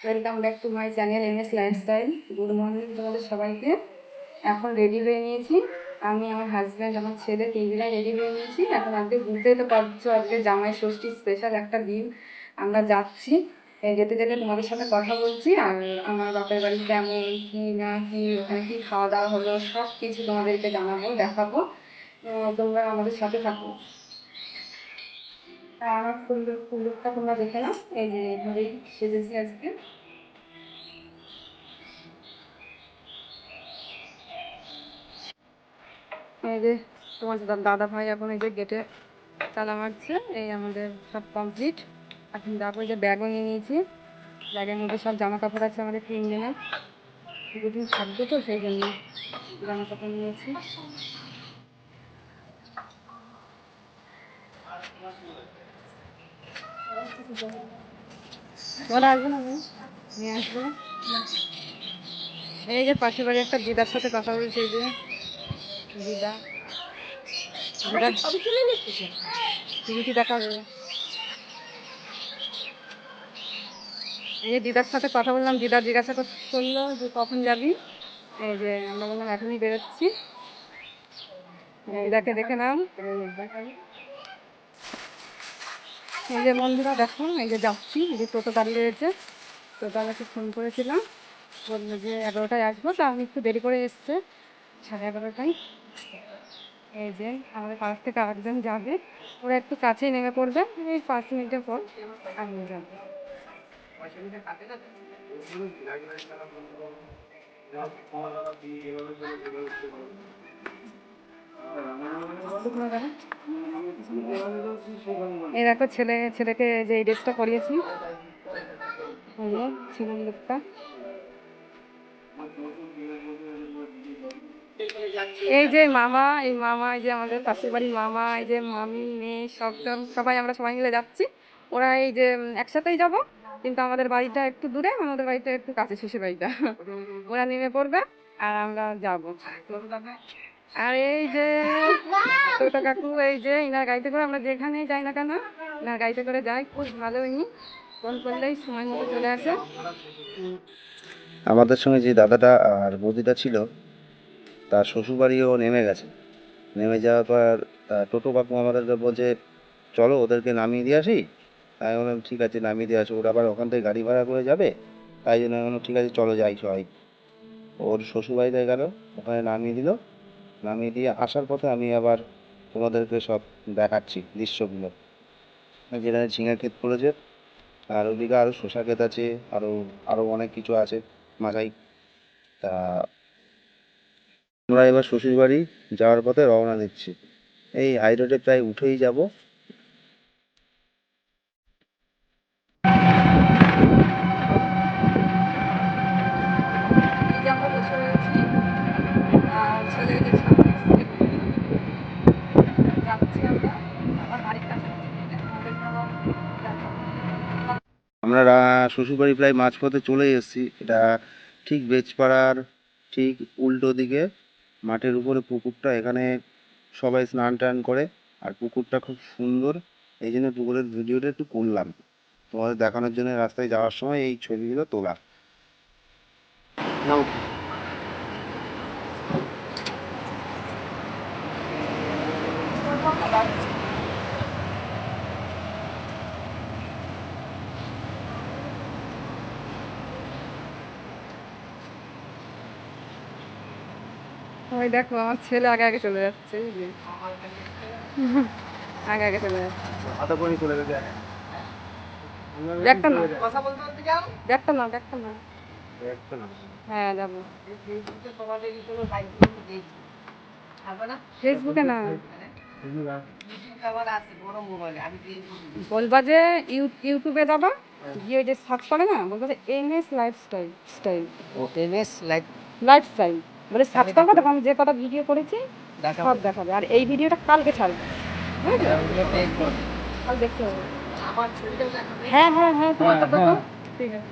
Welcome back to my channel M S lifestyle good morning তোমাদের সবাইকে। এখন ready হয়ে নিয়েছি। আমি আমার হাজব্যান্ড আমার ছেলে তিনজনে রেডি হয়ে নিয়েছি। এখন আজকে বুঝতেই তো পারছ। আজকে জামাই ষষ্ঠী স্পেশাল একটা দিন। আমরা যাচ্ছি। যেতে যেতে তোমাদের সাথে কথা বলছি। আর আমার বাপের বাড়ি কেমন, কি না কি, ওখানে কি খাওয়া দাওয়া হলো সব কিছু তোমাদেরকে জানাব, দেখাবো। তোমরা আমাদের সাথে থাকো। আমার ফুল ফুল লুকটা তোমরা দেখে নাও। এই যে এইভাবেই সেজেছি আজকে। এই যে তোমার দাদা ভাই এখন এই যে গেটে তালা মারছে, এই আমাদের সব কমপ্লিট এখন যাব এই যে ব্যাগও নিয়ে নিয়েছি। ব্যাগের মধ্যে সব জামা কাপড় আছে আমাদের তিনজনের। দুদিন থাকবে তো সেই জন্য জামা কাপড় নিয়েছি। ওরা আসবে না নিয়ে আসবে? এই যে পাশের বাড়ি একটা দিদার সাথে কথা বলছি যে। দিদা। তুমি কি দেখা হবে? এই যে দিদার সাথে কথা বললাম, দিদা জিজ্ঞাসা করল যে কখন যাবি? এই যে আমরা বললাম এখনই বেরোচ্ছি। দিদাকে দেখে নাও। এই যে বন্ধুরা দেখো, এই যে যাচ্ছি, এই যে টোটো দাঁড়িয়ে রয়েছে। টোটো আমাকে ফোন করেছিলাম, বলল যে এগারোটায় আসব, তা আমি একটু দেরি করে এসছে, সাড়ে এগারোটায়। এই যে আমাদের পাশ থেকে আরেকজন যাবে, ওরা একটু কাছেই নেমে পড়বে, এই পাঁচ মিনিটের পর আমি যাব। এই দেখো ছেলে, ছেলেকে যে এই ড্রেসটা করিয়েছি যে লোকটা এই যে মামা, এই মামা, এই যে আমাদের পাশের বাড়ির মামা, এই যে মামি, মেয়ে সব সব সবাই আমরা সবাই মিলে যাচ্ছি। ওরা এই যে একসাথেই যাব, কিন্তু আমাদের বাড়িটা একটু দূরে, আমাদের বাড়িটা একটু কাছে শ্বশুর বাড়িটা ওরা নেমে পড়বে, আর আমরা যাব। আর এই যে ছোট কাকু, এই যে, ইনার গাড়িতে করে আমরা যেখানেই যাই না কেন, ইনার গাড়িতে করে যাই। খুব ভালো ইনি। ফোন করলেই সময় মতো চলে আসে। আমাদের সঙ্গে যে দাদাটা আর বৌদিটা ছিল, তার শ্বশুরবাড়িও নেমে গেছে। নেমে যাওয়ার পর টোটো কাকু আমাদেরকে বলছে, চলো ওদেরকে নামিয়ে দিয়ে আসি? তাই বললাম, ঠিক আছে, নামিয়ে দিয়ে আসো। ওরা আবার ওখান থেকে গাড়ি ভাড়া করে যাবে? তাই জন্য আমি বললাম, ঠিক আছে, চলো যাই সবাই। ওর শ্বশুরবাড়িতে গেল, ওখানে নামিয়ে দিল। নামিয়ে দিয়ে আসার পথে আমি আবার তোমাদেরকে সব দেখাচ্ছি দৃশ্যগুলো। যেখানে ঝিঙা ক্ষেত পড়েছে, আর ওদিকে আরও শসা ক্ষেত আছে আরও আরও অনেক কিছু আছে মাঝাই তা আমরা এবার শ্বশুর বাড়ি যাওয়ার পথে রওনা দিচ্ছি। এই হাই রোডে প্রায় উঠেই যাব এই যে আমরা বসে রয়েছি আর ছেলে এই যে সামনে এসে যাচ্ছি আমরা আমার বাড়ির কাছে আমাদের সবার দেখা। আমরা শ্বশুরবাড়ি প্রায় মাঝপথে চলে এসেছি। এটা ঠিক বেচপাড়ার ঠিক উল্টো দিকে। মাঠের উপরে পুকুরটা, এখানে সবাই স্নান টান করে। আর পুকুরটা খুব সুন্দর। এই জন্য পুকুরের ভিডিওটা একটু করলাম। তোমাদের দেখানোর জন্য রাস্তায় যাওয়ার সময় এই ছবিগুলো তোলা। ওই দেখো আমার ছেলে আগে আগে চলে যাচ্ছে আগে আগে চলে যাচ্ছে। হাতে করে চলে গেছে। ব্যাগটা না ব্যাগটা না ব্যাগটা না একটা না হ্যাঁ যাব। ফেসবুকে না? বলবা যে ইউটিউবে যাবা গিয়ে ওই যে সার্চ করে না বলবা যে M S lifestyle style MS like lifestyle বলে সার্চ করবা তখন আমি যে কটা ভিডিও করেছি সব দেখাবে। আর এই ভিডিওটা কালকে ছাড়বে। বুঝেছ? কাল দেখতে হবে। হ্যাঁ হ্যাঁ হ্যাঁ তোমার তো দেখো। ঠিক আছে।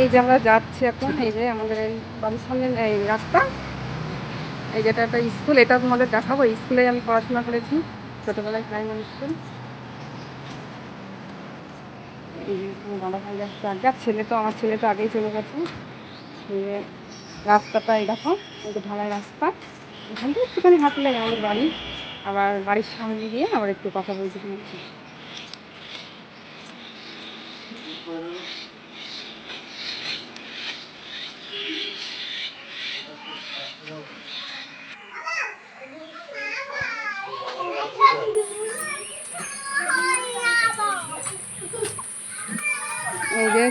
এই যে আমরা যাচ্ছি এখন এই যে আমাদের এই বাড়ির সামনে এই রাস্তা। এই যেটা একটা স্কুল এটা তোমাদের দেখাবো। স্কুলে আমি পড়াশোনা করেছি ছোটোবেলায় প্রাইমারি স্কুল দাদা ভাই যাচ্ছে আগে ছেলে তো, আমার ছেলে তো আগেই চলে গেছে। ছেলে রাস্তাটা এরকম একটু ঢালাই রাস্তা। এখান থেকে একটুখানি হাঁটলে আমাদের বাড়ি। আবার বাড়ির সামনে গিয়ে আবার একটু কথা বলছি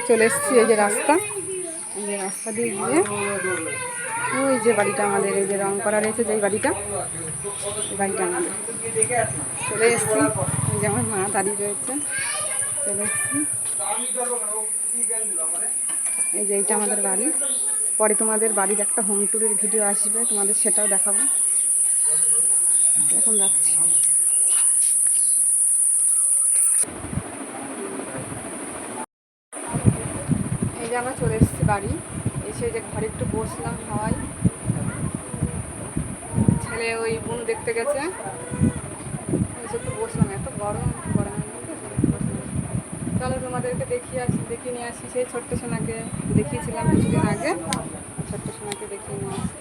চলে এসেছি, এই যে রাস্তা। এই যে রাস্তা দিয়ে গিয়ে। ওই যে বাড়িটা আমাদের, এই যে রং করা রয়েছে যে বাড়িটা বাড়িটা আমাদের। চলে এসেছি। এই যে আমার মা দাঁড়িয়ে রয়েছে। চলে এসেছি। এই যে এইটা আমাদের বাড়ি। পরে তোমাদের বাড়ির একটা হোম ট্যুরের ভিডিও আসবে, তোমাদের সেটাও দেখাবো। এখন রাখছি। যে আমরা চলে এসেছি বাড়ি। এসে যে ঘরে একটু বসলাম হাওয়াই ছেলে ওই বোন দেখতে গেছে। এসে একটু বসলাম, এত গরম মধ্যে চলে তোমাদেরকে দেখিয়ে আসি, দেখিয়ে নিয়ে আসি সেই ছোট্ট সোনাকে। দেখিয়েছিলাম কিছুদিন আগে, ছোট্ট সোনাকে দেখিয়ে নিয়ে আসি।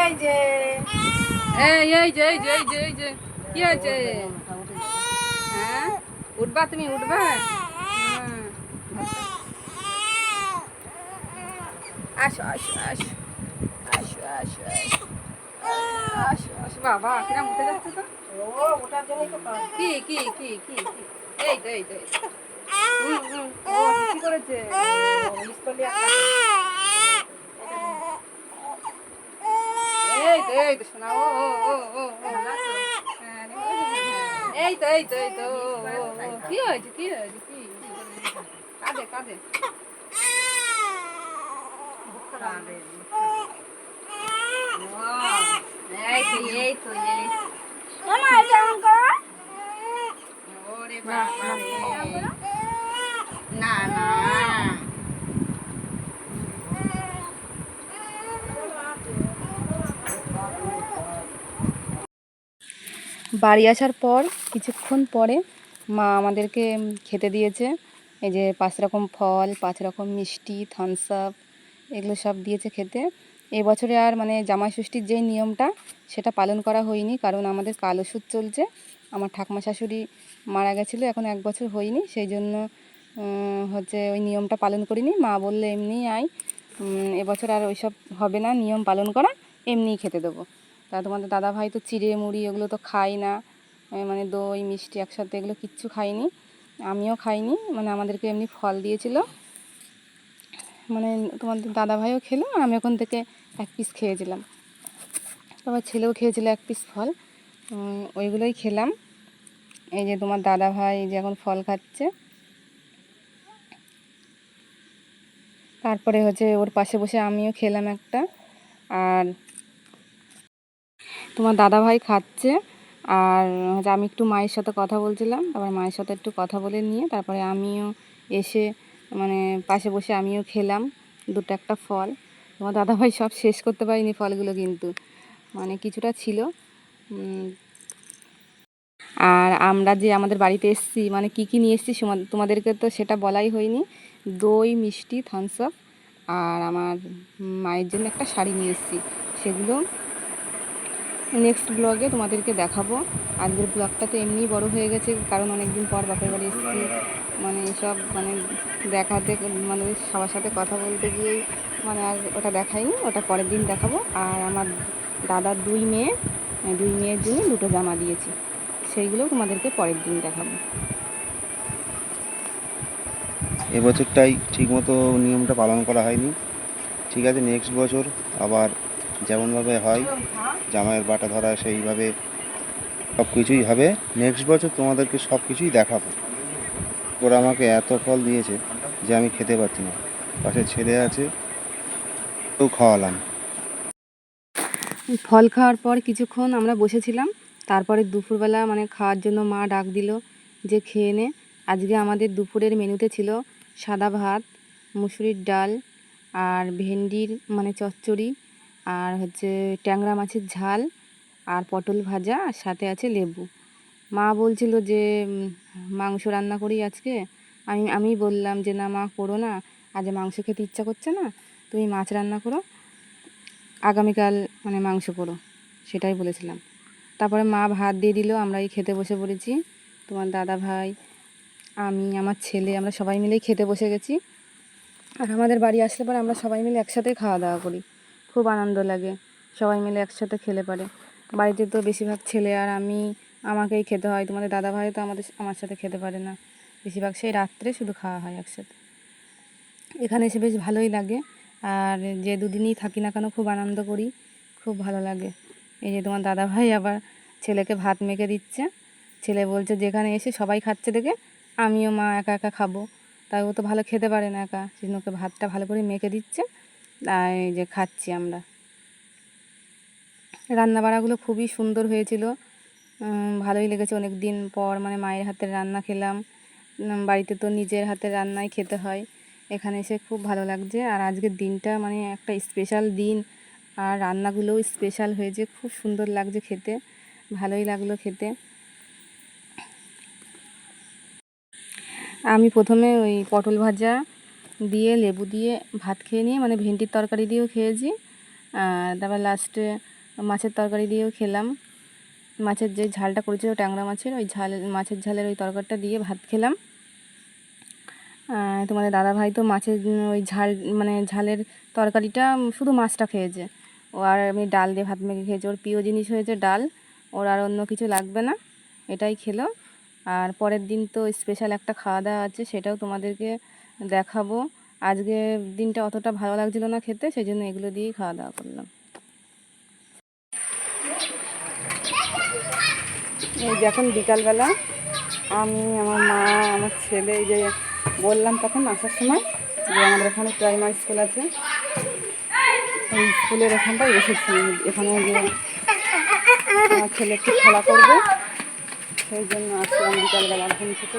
এই যে। এই যে এই যে এই যে এই যে। কি হ্যাঁ উঠবা তুমি উঠবা? হ্যাঁ। হ্যাঁ। আসো আসো আসো আসো আসো আসো আসো বাবা কিরম উঠে যাচ্ছে তো? কি কি কি কি এই তো এই তো কি করেছে? এই তো এই তো শোনা ও ও ও ও। এই তো এই তো এই তো। কি হয়েছে কি হয়েছে কি? কাঁদে কাঁদে। ওরে বাবা রে। না না বাড়ি আসার পর, কিছুক্ষণ পরে মা আমাদেরকে খেতে দিয়েছে। এই যে পাঁচ রকম ফল, পাঁচ রকম মিষ্টি থামস আপ এগুলো সব দিয়েছে খেতে। এবছরে আর মানে জামাই ষষ্ঠীর যেই নিয়মটা, সেটা পালন করা হয়নি কারণ আমাদের কাল ওষুধ চলছে। আমার ঠাকুমা শাশুড়ি মারা গেছিল, এখন এক বছর হয়নি। সেই জন্য হচ্ছে ওই নিয়মটা পালন করিনি। মা বললে এমনি আয়। এবছর আর ওইসব হবে না, নিয়ম পালন করা, এমনিই খেতে দেবো। তা তোমাদের দাদা ভাই তো চিড়ে মুড়ি এগুলো তো খাই না। মানে দই, মিষ্টি একসাথে এগুলো কিচ্ছু খাইনি আমিও খাইনি মানে আমাদেরকে এমনি ফল দিয়েছিল। মানে তোমাদের দাদা ভাইও খেলো, আর আমি ওখান থেকে এক পিস খেয়েছিলাম। তারপর ছেলেও খেয়েছিল এক পিস ফল। ওইগুলোই খেলাম। এই যে তোমার দাদা ভাই যে এখন ফল খাচ্ছে। তারপরে হচ্ছে ওর পাশে বসে আমিও খেলাম একটা। আর তোমার দাদা ভাই খাচ্ছে। আর হচ্ছে আমি একটু মায়ের সাথে কথা বলছিলাম। তারপর মায়ের সাথে একটু কথা বলে নিয়ে তারপরে আমিও এসে মানে পাশে বসে আমিও খেলাম দুটো একটা ফল। তোমার দাদা ভাই সব শেষ করতে পারিনি ফলগুলো কিন্তু। মানে কিছুটা ছিল। আর আমরা যে আমাদের বাড়িতে এসেছি মানে কি কি নিয়ে এসেছি তোমাদেরকে তো সেটা বলাই হয়নি। দই, মিষ্টি থামস আপ আর আমার মায়ের জন্য একটা শাড়ি নিয়ে এসেছি। সেগুলো নেক্সট ব্লগে তোমাদেরকে দেখাবো। আজকের ব্লগটা তো এমনিই বড় হয়ে গেছে, কারণ অনেক দিন পর বাপের বাড়ি এসেছি। মানে সব মানে দেখাতে মানে সবার সাথে কথা বলতে গিয়েই মানে আর ওটা দেখাইনি, ওটা পরের দিন দেখাবো। আর আমার দাদার দুই মেয়ে দুই মেয়ের জন্য দুটো জামা দিয়েছি। সেইগুলো তোমাদেরকে পরের দিন দেখাবো। এবছরটাই ঠিকমতো নিয়মটা পালন করা হয়নি। ঠিক আছে নেক্সট বছর আবার যেমনভাবে হয়, জামাইয়ের বাটা ধরা সেইভাবে সব কিছুই হবে। নেক্সট বছর তোমাদেরকে সব কিছুই দেখাবো। ওরা আমাকে এত ফল দিয়েছে যে আমি খেতে পারছি না। পাশে ছেলে আছে তো খাওয়ালাম। ফল খাওয়ার পর কিছুক্ষণ আমরা বসেছিলাম। তারপরে দুপুরবেলা মানে খাওয়ার জন্য মা ডাক দিল যে, খেয়ে নে। আজকে আমাদের দুপুরের মেনুতে ছিল সাদা ভাত, মুসুরির ডাল আর ভেন্ডির মানে চচ্চড়ি। আর হচ্ছে ট্যাংরা মাছের ঝাল আর পটল ভাজা, আর সাথে আছে লেবু। মা বলছিল যে মাংস রান্না করি আজকে। আমি আমি বললাম যে, না মা, করো না। আজ মাংস খেতে ইচ্ছা করছে না। তুমি মাছ রান্না করো। আগামীকাল মানে মাংস করো। সেটাই বলেছিলাম। তারপরে মা ভাত দিয়ে দিল। আমরা এই খেতে বসে পড়েছি। তোমার দাদা ভাই, আমি, আমার ছেলে, আমরা সবাই মিলেই খেতে বসে গেছি। আর আমাদের বাড়ি আসলে পরে আমরা সবাই মিলে একসাথে খাওয়া দাওয়া করি। খুব আনন্দ লাগে। সবাই মিলে একসাথে খেলে পারে বাড়িতে তো বেশিরভাগ ছেলে আর আমি, আমাকেই খেতে হয়। তোমাদের দাদা ভাই তো আমাদের, আমার সাথে খেতে পারে না। বেশিরভাগ সেই রাত্রে শুধু খাওয়া হয় একসাথে। এখানে এসে বেশ ভালোই লাগে। আর যে দুদিনই থাকি না কেন খুব আনন্দ করি। খুব ভালো লাগে। এই যে তোমার দাদা ভাই আবার ছেলেকে ভাত মেখে দিচ্ছে। ছেলে বলছে, যেখানে এসে সবাই খাচ্ছে দেখে, আমিও মা একা একা খাব। তাই ও তো ভালো খেতে পারে না একা। সেজন্য ওকে ভাতটা ভালো করে মেখে দিচ্ছে। এই যে খাচ্ছি আমরা। রান্নাবাড়াগুলো খুবই সুন্দর হয়েছিল। ভালোই লেগেছে অনেক দিন পর মানে মায়ের হাতের রান্না খেলাম। বাড়িতে তো নিজের হাতের রান্নাই খেতে হয়। এখানে এসে খুব ভালো লাগছে। আর আজকের দিনটা মানে একটা স্পেশাল দিন। আর রান্নাগুলোও স্পেশাল হয়েছে। খুব সুন্দর লাগছে খেতে। ভালোই লাগল খেতে। আমি প্রথমে ওই পটল ভাজা দিয়ে লেবু দিয়ে ভাত খেয়ে নিয়ে মানে ভেন্ডির তরকারি দিয়েও খেয়েছি। আর তারপর লাস্টে মাছের তরকারি দিয়েও খেলাম। মাছের যে ঝালটা করেছিল, ট্যাংরা মাছের, ওই ঝাল, মাছের ঝালের ওই তরকারিটা দিয়ে ভাত খেলাম। তোমাদের দাদা ভাই তো মাছের, ওই ঝাল মানে ঝালের তরকারিটা শুধু মাছটা খেয়েছে। ও আর আমি ডাল দিয়ে ভাত মেখে খেয়েছে। ওর প্রিয় জিনিস হয়েছে ডাল। ওর আর অন্য কিছু লাগবে না। এটাই খেলো। আর পরের দিন তো স্পেশাল একটা খাওয়া দাওয়া আছে, সেটাও তোমাদেরকে দেখাবো। আজকে দিনটা অতটা ভালো লাগছিল না খেতে সেই জন্য এগুলো দিয়েই খাওয়া দাওয়া করলাম। এই যে এখন বিকালবেলা, আমি, আমার মা, আমার ছেলে, এই যে বললাম তখন আসার সময় যে আমাদের এখানে প্রাইমারি স্কুল আছে। এই স্কুলের এখানটায় এসেছি। এখানে যে আমার ছেলে একটু খেলা করবে, সেই জন্য আসলাম বিকালবেলা ঘুম থেকে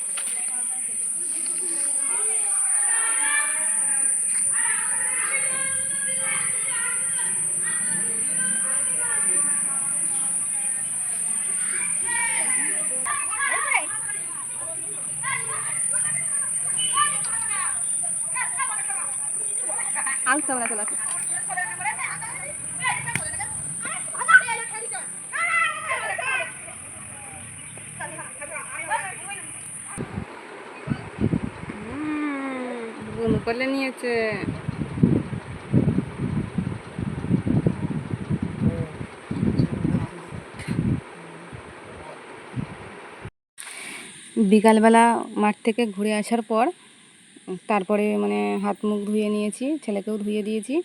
আসে বুনু নিয়েছে। বিকালবেলা মাঠ থেকে ঘুরে আসার পর তারপরে মানে হাত মুখ ধুয়ে নিয়েছি, ছেলেকেও ধুয়ে দিয়েছি।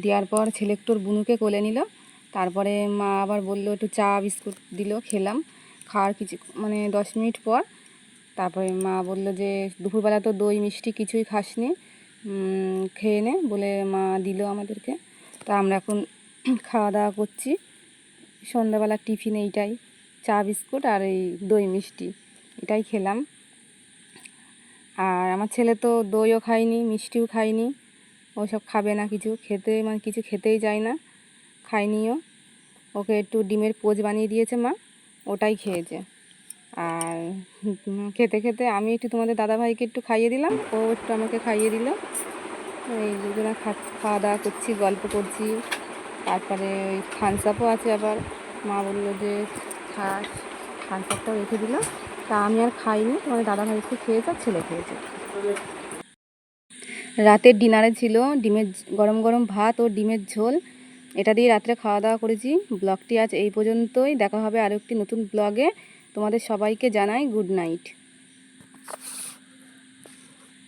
দেওয়ার পর ছেলে একটু বুনুকে কোলে নিল। তারপরে মা আবার বলল, একটু চা, বিস্কুট দিল, খেলাম। খাওয়ার কিছু মানে দশ মিনিট পর তারপরে মা বলল যে, দুপুরবেলা তো দই, মিষ্টি কিছুই খাসনি। খেয়ে নে। বলে মা দিল আমাদেরকে। তা আমরা এখন খাওয়া দাওয়া করছি। সন্ধ্যাবেলা টিফিন এইটাই। চা, বিস্কুট আর এই দই, মিষ্টি। এটাই খেলাম। আর আমার ছেলে তো দইও খায়নি, মিষ্টিও খায়নি। ওসব খাবে না কিছু, খেতে মানে কিছু খেতেই যায় না, খায়নিও। ওকে একটু ডিমের পোজ বানিয়ে দিয়েছে মা, ওটাই খেয়েছে। আর খেতে খেতে আমি একটু তোমাদের দাদাভাইকে একটু খাইয়ে দিলাম, ও একটু আমাকে খাইয়ে দিল। এই দুজনে খাওয়া দাওয়া করছি, গল্প করছি। তারপরে ওই থামস আপও আছে আবার। মা বলল যে খাস থামস আপটাও রেখে দিল। তা আমি আর খাইনি। তোমার দাদাভাই একটু খেয়েছে আর ছেলে খেয়েছে। রাতের ডিনারে ছিল ডিমের গরম গরম ভাত ও ডিমের ঝোল। এটা দিয়ে রাত্রে খাওয়া দাওয়া করেছি। ব্লগটি আজ এই পর্যন্তই। দেখা হবে আরও একটি নতুন ব্লগে। তোমাদের সবাইকে জানাই গুড নাইট।